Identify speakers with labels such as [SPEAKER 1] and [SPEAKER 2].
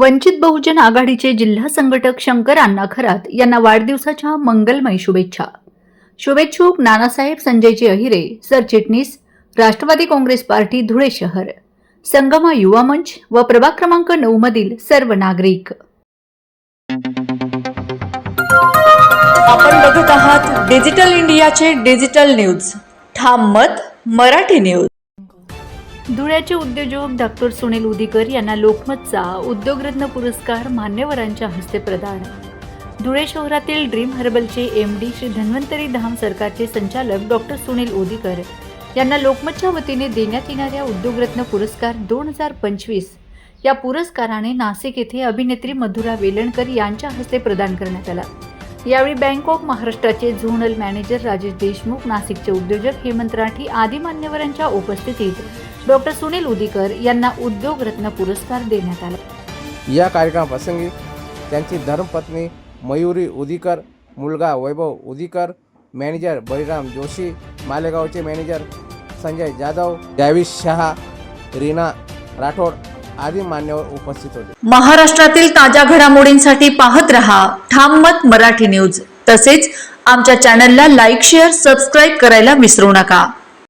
[SPEAKER 1] वंचित बहुजन आघाडीचे जिल्हा संघटक शंकर अण्णा खरात यांना वाढदिवसाच्या मंगलमय शुभेच्छा. शुभेच्छुक नानासाहेब संजयजी अहिरे सरचिटणीस राष्ट्रवादी काँग्रेस पार्टी धुळे शहर. संगमा युवा मंच व प्रभाग क्रमांक नऊ मधील सर्व नागरिक.
[SPEAKER 2] आपण बघत आहात डिजिटल इंडियाचे डिजिटल न्यूज. ठाम मत मराठी न्यूज.
[SPEAKER 1] धुळ्याचे उद्योजक डॉक्टर सुनील उदीकर यांना लोकमतचा उद्योगरत्न पुरस्कार मान्यवरांच्या हस्ते प्रदान. धुळे शहरातील ड्रीम हर्बलचे एम डी श्री धन्वंतरी धाम सरकारचे संचालक डॉक्टर सुनील उदीकर यांना लोकमतच्या वतीने देण्यात येणाऱ्या उद्योगरत्न पुरस्कार दोन हजार पंचवीस या पुरस्काराने नाशिक येथे अभिनेत्री मधुरा वेलणकर यांच्या हस्ते प्रदान करण्यात आला. यावेळी बँक ऑफ महाराष्ट्राचे झोनल मॅनेजर राजेश देशमुख नाशिकचे उद्योजक हेमंत राठी आदी मान्यवरांच्या उपस्थितीत डॉक्टर सुनील उदीकर यांना उद्योगरत्न पुरस्कार देण्यात आला.
[SPEAKER 3] या कार्यक्रमाप्रसंगी त्यांची धर्मपत्नी मयुरी उदीकर मुलगा वैभव उदीकर मॅनेजर बळीराम जोशी मालेगावचे मॅनेजर संजय जाधव जावीस शहा रीना राठोड आदी मान्यवर उपस्थित होते.
[SPEAKER 2] महाराष्ट्रातील ताज्या घडामोडींसाठी पाहत रहा ठाम मत मराठी न्यूज. तसेच आमच्या चॅनलला लाईक शेअर सबस्क्राईब करायला विसरू नका.